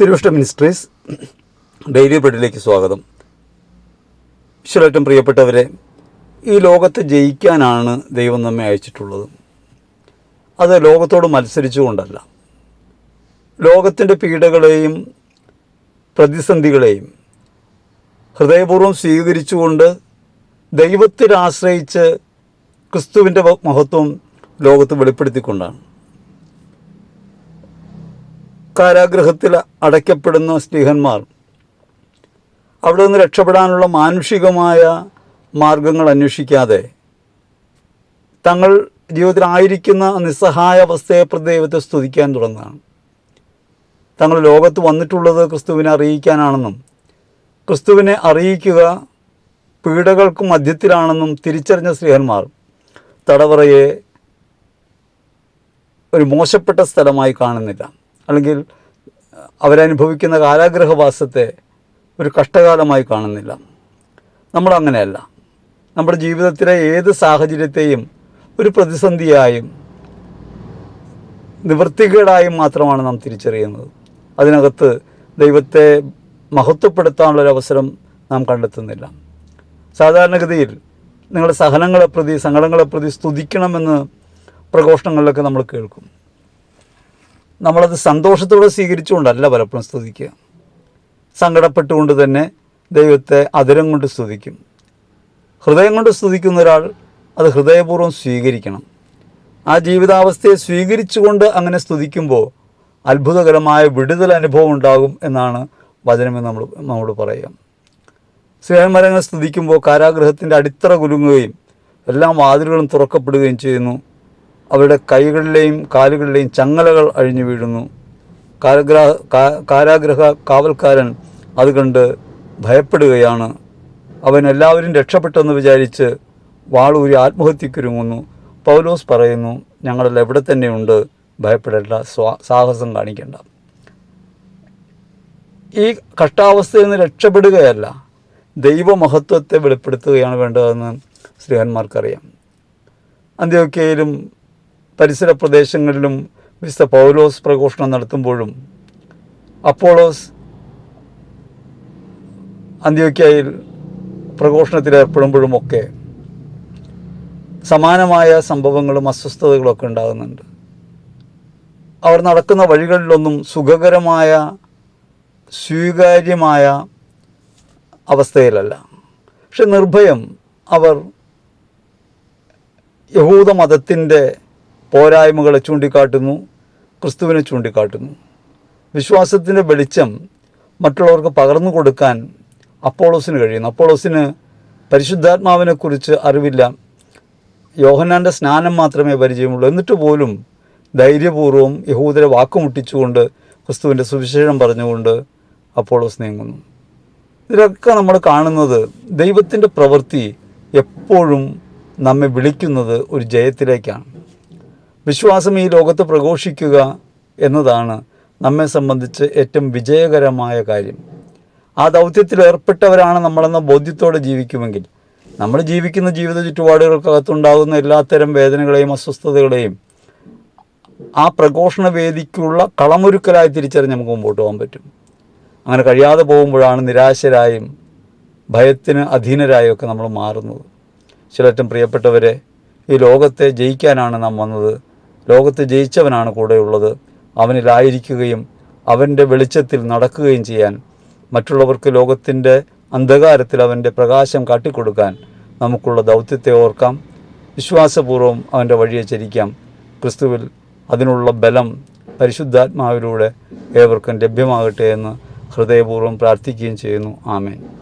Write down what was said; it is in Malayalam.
തിരുവിഷ്ട മിനിസ്ട്രീസ് ഡെയിലി ബ്രെഡിലേക്ക് സ്വാഗതം. ഈശ്വരേറ്റം പ്രിയപ്പെട്ടവരെ ഈ ലോകത്ത് ജയിക്കാനാണ് ദൈവം നമ്മെ അയച്ചിട്ടുള്ളത്. അത് ലോകത്തോട് മത്സരിച്ചുകൊണ്ടല്ല. ലോകത്തിന്റെ പീഡകളെയും പ്രതിസന്ധികളെയും ഹൃദയപൂർവം സ്വീകരിച്ചുകൊണ്ട് ദൈവത്തിൽ ആശ്രയിച്ച് ക്രിസ്തുവിന്റെ മഹത്വം ലോകത്ത് വെളിപ്പെടുത്തിക്കൊണ്ടാണ്. കാരാഗ്രഹത്തിൽ അടയ്ക്കപ്പെടുന്ന സ്ത്രീഹന്മാർ. അവിടെ നിന്ന് രക്ഷപ്പെടാനുള്ള മാനുഷികമായ മാർഗങ്ങൾ അന്വേഷിക്കാതെ തങ്ങൾ ജീവിതത്തിൽ ആയിരിക്കുന്ന നിസ്സഹായ അവസ്ഥയെ പ്രതി സ്തുതിക്കാൻ തുടങ്ങുകയാണ്. തങ്ങൾ ലോകത്ത് വന്നിട്ടുള്ളത് ക്രിസ്തുവിനെ അറിയിക്കാനാണെന്നും ക്രിസ്തുവിനെ അറിയിക്കുക പീഡകൾക്ക് മധ്യത്തിലാണെന്നും തിരിച്ചറിഞ്ഞ സ്ത്രീഹന്മാർ തടവറയെ ഒരു മോശപ്പെട്ട സ്ഥലമായി കാണുന്നില്ല. അല്ലെങ്കിൽ അവരനുഭവിക്കുന്ന കാലാഗ്രഹവാസത്തെ ഒരു കഷ്ടകാലമായി കാണുന്നില്ല. നമ്മളങ്ങനെയല്ല നമ്മുടെ ജീവിതത്തിലെ ഏത് സാഹചര്യത്തെയും ഒരു പ്രതിസന്ധിയായും നിവൃത്തികേടായും മാത്രമാണ് നാം തിരിച്ചറിയുന്നത്. അതിനകത്ത് ദൈവത്തെ മഹത്വപ്പെടുത്താനുള്ളൊരവസരം നാം കണ്ടെത്തുന്നില്ല. സാധാരണഗതിയിൽ നിങ്ങളുടെ സഹനങ്ങളെ പ്രതി സങ്കടങ്ങളെ പ്രതി സ്തുതിക്കണമെന്ന് പ്രഘോഷണങ്ങളിലൊക്കെ നമ്മൾ കേൾക്കും. നമ്മളത് സന്തോഷത്തോടെ സ്വീകരിച്ചുകൊണ്ടല്ല പലപ്പോഴും സ്തുതിക്കുക. സങ്കടപ്പെട്ടുകൊണ്ട് തന്നെ ദൈവത്തെ അതിരം കൊണ്ട് സ്തുതിക്കും. ഹൃദയം കൊണ്ട് സ്തുതിക്കുന്ന ഒരാൾ അത് ഹൃദയപൂർവം സ്വീകരിക്കണം. ആ ജീവിതാവസ്ഥയെ സ്വീകരിച്ചുകൊണ്ട് അങ്ങനെ സ്തുതിക്കുമ്പോൾ അത്ഭുതകരമായ വിടുതൽ അനുഭവം ഉണ്ടാകും എന്നാണ് വചനമെന്ന് നമ്മൾ നമ്മോട് പറയാം സ്നേഹമരങ്ങൾ സ്തുതിക്കുമ്പോൾ കാരാഗ്രഹത്തിന്റെ അടിത്തറ കുലുങ്ങുകയും എല്ലാ വാതിലുകളും തുറക്കപ്പെടുകയും ചെയ്യുന്നു. അവരുടെ കൈകളിലെയും കാലുകളിലെയും ചങ്ങലകൾ അഴിഞ്ഞു വീഴുന്നു. കാരഗ്രഹ കാരാഗ്രഹ കാവൽക്കാരൻ അത് കണ്ട് ഭയപ്പെടുകയാണ്. അവൻ എല്ലാവരും രക്ഷപ്പെട്ടെന്ന് വിചാരിച്ച് വാളൂരി ആത്മഹത്യക്കൊരുങ്ങുന്നു പൗലോസ് പറയുന്നു ഞങ്ങളെല്ലാം എവിടെ തന്നെയുണ്ട്. ഭയപ്പെടേണ്ട സാഹസം കാണിക്കേണ്ട. ഈ കഷ്ടാവസ്ഥയിൽ നിന്ന് രക്ഷപ്പെടുകയല്ല ദൈവമഹത്വത്തെ വെളിപ്പെടുത്തുകയാണ് വേണ്ടതെന്ന് ശ്രീഹന്മാർക്കറിയാം. അന്ത്യോക്കയിലും പരിസര പ്രദേശങ്ങളിലും വിശുദ്ധ പൗലോസ് പ്രഘോഷണം നടത്തുമ്പോഴും അപ്പോളോസ് അന്ത്യോക്യയിൽ പ്രഘോഷണത്തിൽ ഏർപ്പെടുമ്പോഴുമൊക്കെ സമാനമായ സംഭവങ്ങളും അസ്വസ്ഥതകളൊക്കെ ഉണ്ടാകുന്നുണ്ട്. അവർ നടക്കുന്ന വഴികളിലൊന്നും സുഖകരമായ സ്വീകാര്യമായ അവസ്ഥയിലല്ല. പക്ഷെ നിർഭയം അവർ യഹൂദ മതത്തിന്റെ പോരായ്മകളെ ചൂണ്ടിക്കാട്ടുന്നു ക്രിസ്തുവിനെ ചൂണ്ടിക്കാട്ടുന്നു. വിശ്വാസത്തിന്റെ വെളിച്ചം മറ്റുള്ളവർക്ക് പകർന്നു കൊടുക്കാൻ അപ്പോളോസിന് കഴിയുന്നു. അപ്പോളോസിന് പരിശുദ്ധാത്മാവിനെക്കുറിച്ച് അറിവില്ല. യോഹന്നാന്റെ സ്നാനം മാത്രമേ പരിചയമുള്ളൂ. എന്നിട്ട് പോലും ധൈര്യപൂർവം യഹൂദരെ വാക്കുമുട്ടിച്ചുകൊണ്ട് ക്രിസ്തുവിന്റെ സുവിശേഷം പറഞ്ഞുകൊണ്ട് അപ്പോളോസ് നീങ്ങുന്നു. ഇതിലൊക്കെ നമ്മൾ കാണുന്നത് ദൈവത്തിന്റെ പ്രവൃത്തി എപ്പോഴും നമ്മെ വിളിക്കുന്നത് ഒരു ജയത്തിലേക്കാണ്. വിശ്വാസം ഈ ലോകത്ത് പ്രഘോഷിക്കുക എന്നതാണ് നമ്മെ സംബന്ധിച്ച് ഏറ്റവും വിജയകരമായ കാര്യം. ആ ദൗത്യത്തിൽ ഏർപ്പെട്ടവരാണ് നമ്മളെന്ന ബോധ്യത്തോടെ ജീവിക്കുമെങ്കിൽ നമ്മൾ ജീവിക്കുന്ന ജീവിത ചുറ്റുപാടുകൾക്കകത്തുണ്ടാകുന്ന എല്ലാത്തരം വേദനകളെയും അസ്വസ്ഥതകളെയും ആ പ്രഘോഷണ വേദിക്കുള്ള കളമൊരുക്കലായി തിരിച്ചറിഞ്ഞ് നമുക്ക് മുമ്പോട്ട് പോകാൻ പറ്റും. അങ്ങനെ കഴിയാതെ പോകുമ്പോഴാണ് നിരാശരായും ഭയത്തിന് അധീനരായും ഒക്കെ നമ്മൾ മാറുന്നത്. ചിലറ്റം പ്രിയപ്പെട്ടവരെ ഈ ലോകത്തെ ജയിക്കാനാണ് നാം വന്നത്. ലോകത്തെ ജയിച്ചവനാണ് കൂടെയുള്ളത്. അവനിലായിരിക്കുകയും അവന്റെ വെളിച്ചത്തിൽ നടക്കുകയും ചെയ്യാൻ മറ്റുള്ളവർക്ക് ലോകത്തിന്റെ അന്ധകാരത്തിൽ അവന്റെ പ്രകാശം കാട്ടിക്കൊടുക്കാൻ നമുക്കുള്ള ദൗത്യത്തെ ഓർക്കാം. വിശ്വാസപൂർവം അവന്റെ വഴിയെ ചരിക്കാം. ക്രിസ്തുവിൽ അതിനുള്ള ബലം പരിശുദ്ധാത്മാവിലൂടെ ഏവർക്കും ലഭ്യമാകട്ടെ എന്ന് ഹൃദയപൂർവം പ്രാർത്ഥിക്കുകയും ചെയ്യുന്നു. ആമേൻ.